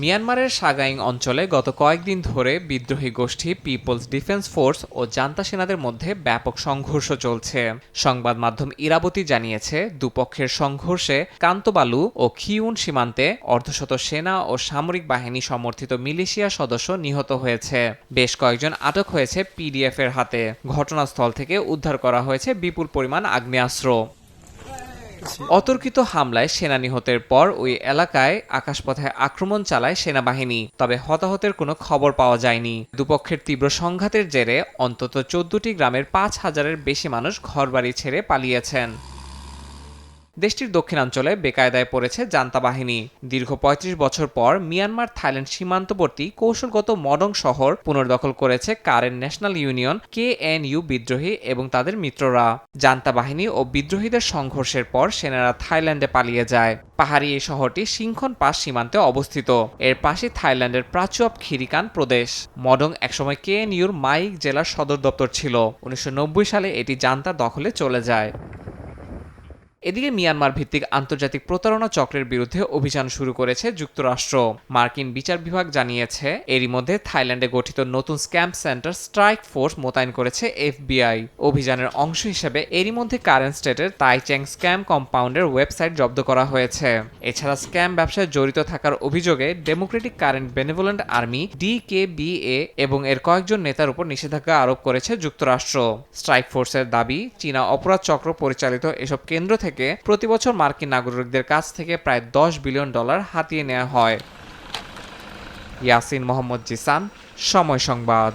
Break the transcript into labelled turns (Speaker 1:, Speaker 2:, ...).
Speaker 1: মিয়ানমারের সাগাইং অঞ্চলে গত কয়েকদিন ধরে বিদ্রোহী গোষ্ঠী পিপলস ডিফেন্স ফোর্স ও জান্তা সেনাদের মধ্যে ব্যাপক সংঘর্ষ চলছে। সংবাদ মাধ্যম ইরাবতী জানিয়েছে, দুপক্ষের সংঘর্ষে কান্তবালু ও খিউন সীমান্তে অর্ধশত সেনা ও সামরিক বাহিনী সমর্থিত মিলিশিয়া সদস্য নিহত হয়েছে। বেশ কয়েকজন আটক হয়েছে পিডিএফ এর হাতে। ঘটনাস্থল থেকে উদ্ধার করা হয়েছে বিপুল পরিমাণ আগ্নেয়াস্ত্র। অতর্কিত হামলায় সেনা নিহতের পর ওই এলাকায় আকাশপথে আক্রমণ চালায় সেনাবাহিনী, তবে হতাহতের কোনো খবর পাওয়া যায়নি। দুপক্ষের তীব্র সংঘাতের জেরে অন্তত চোদ্দটি গ্রামের পাঁচ হাজারের বেশি মানুষ ঘরবাড়ি ছেড়ে পালিয়েছেন। দেশটির দক্ষিণাঞ্চলে বেকায়দায় পড়েছে জান্তা বাহিনী। দীর্ঘ ৩৫ বছর পর মিয়ানমার, থাইল্যান্ড সীমান্তবর্তী কৌশলগত মডং শহর পুনর্দখল করেছে Karen national union K N U বিদ্রোহী এবং তাদের মিত্ররা। জান্তা বাহিনী ও বিদ্রোহীদের সংঘর্ষের পর সেনারা থাইল্যান্ডে পালিয়ে যায়। পাহাড়ি এই শহরটি সিংখন পাস সীমান্তে অবস্থিত। এর পাশে থাইল্যান্ডের প্রাচুয়াপ খিরিকান প্রদেশ। মডং একসময় কে এন ইউর মাইক জেলার সদর দপ্তর ছিল। উনিশশো নব্বই সালে এটি জান্তার দখলে চলে যায়। এদিকে মিয়ানমার ভিত্তিক আন্তর্জাতিক প্রতারণা চক্রের বিরুদ্ধে অভিযান শুরু করেছে যুক্তরাষ্ট্র। মার্কিন বিচার বিভাগ জানিয়েছে, এরই মধ্যে থাইল্যান্ডে গঠিত নতুন স্ক্যাম্প সেন্টার স্ট্রাইক ফোর্স মোতায়েন করেছে এফবিআই। অভিযানের অংশ হিসেবে এরই মধ্যে কারেন্ট স্টেটের তাইচ্যাং স্ক্যাম কম্পাউন্ডের ওয়েবসাইট জব্দ করা হয়েছে। এছাড়া স্ক্যাম ব্যবসায় জড়িত থাকার অভিযোগে democratic Karen benevolent army DKBA এবং এর কয়েকজন নেতার উপর নিষেধাজ্ঞা আরোপ করেছে যুক্তরাষ্ট্র। স্ট্রাইক ফোর্সের দাবি, চীনা অপরাধ চক্র পরিচালিত এসব কেন্দ্র থেকে প্রতি বছর মার্কিন নাগরিকদের কাছ থেকে প্রায় দশ বিলিয়ন ডলার হাতিয়ে নেওয়া হয়। ইয়াসিন মোহাম্মদ জিসান, সময় সংবাদ।